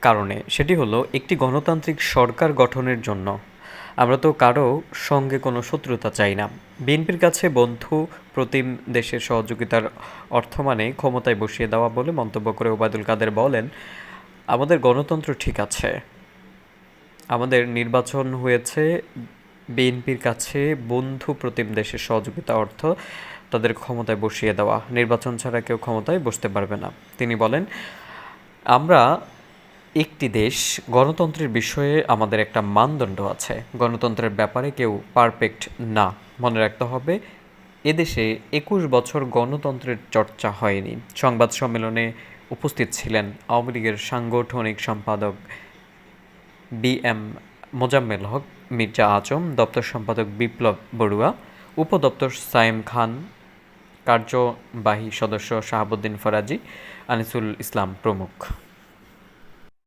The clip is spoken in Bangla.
কারণে, সেটি হলো একটি গণতান্ত্রিক সরকার গঠনের জন্য। আমরা তো কারও সঙ্গে কোনো শত্রুতা চাই না। বিএনপির কাছে বন্ধু প্রতিম দেশের সহযোগিতার অর্থ মানে ক্ষমতায় বসিয়ে দেওয়া বলে মন্তব্য করে ওবায়দুল কাদের বলেন, আমাদের গণতন্ত্র ঠিক আছে। আমাদের নির্বাচন হয়েছে, বিএনপির কাছে বন্ধু প্রতিম দেশের সহযোগিতা অর্থ তাদের ক্ষমতায় বসিয়ে দেওয়া। নির্বাচন ছাড়া কেউ ক্ষমতায় বসতে পারবে না। তিনি বলেন, আমরা একটি দেশ গণতন্ত্রের বিষয়ে আমাদের একটা মানদণ্ড আছে। গণতন্ত্রের ব্যাপারে কেউ পারফেক্ট না। মনে রাখতে হবে, এদেশে একুশ বছর গণতন্ত্রের চর্চা হয়নি। সংবাদ সম্মেলনে উপস্থিত ছিলেন আওয়ামী লীগের সাংগঠনিক সম্পাদক বি এম মোজাম্মেল হক, মির্জা আজম, দপ্তর সম্পাদক বিপ্লব বড়ুয়া, উপদপ্তর সায়েম খান, কার্যবাহী সদস্য শাহাবুদ্দিন ফরাজি, আনিসুল ইসলাম প্রমুখ।